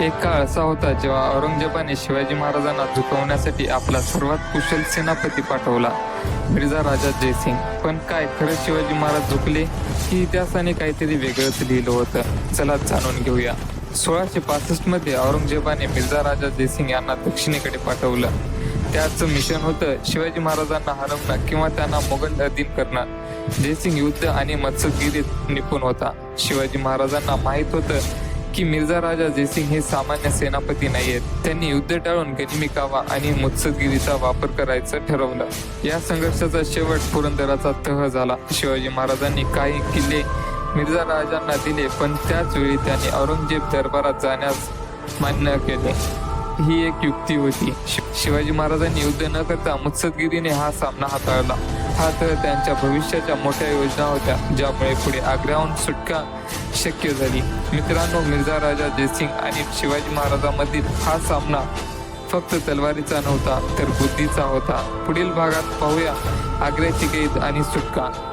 एक काळ असा होता जेव्हा औरंगजेबाने शिवाजी महाराजांना झुकवण्यासाठी आपला सर्वात कुशल सेनापती पाठवला मिर्झा राजा जयसिंग. पण काय खरंच शिवाजी महाराज झुकले की इतिहासाने काहीतरी वेगळंच लिहिलं होतं. चला जाणून घेऊया. सोळाशे पासष्टमध्ये औरंगजेबाने मिर्झा राजा जयसिंग यांना दक्षिणेकडे पाठवलं. त्याचं मिशन होतं शिवाजी महाराजांना हरवणं किंवा त्यांना मोगल अधीन करणं. जयसिंग युद्ध आणि मत्स्यगिरीत निपुण होता. शिवाजी महाराजांना माहीत होतं की मिर्झा राजा जयसिंग हे सामान्य सेनापती नाहीयेत. त्यांनी युद्ध टाळून गनिमिकावा आणि मुत्सदगिरीचा वापर करायचं ठरवलं. या संघर्षाचा शेवट पुरंदराचा तह झाला. शिवाजी महाराजांनी काही किल्ले मिर्झा राजांना दिले पण त्याच वेळी त्यांनी औरंगजेब दरबारात जाण्यास मान्य केले. ही एक युक्ती होती. शि- शिवाजी महाराजांनी युद्ध न करता मुत्सदगिरीने हा सामना हाताळला. हा तर त्यांच्या भविष्याच्या मोठ्या योजना होत्या ज्यामुळे पुढे आग्र्याहून सुटका शक्य झाली. मित्रांनो मिर्झा राजा जयसिंग आणि शिवाजी महाराजांमधील हा सामना फक्त तलवारीचा नव्हता तर बुद्धीचा होता. पुढील भागात पाहूया आग्र्याची कैद आणि सुटका.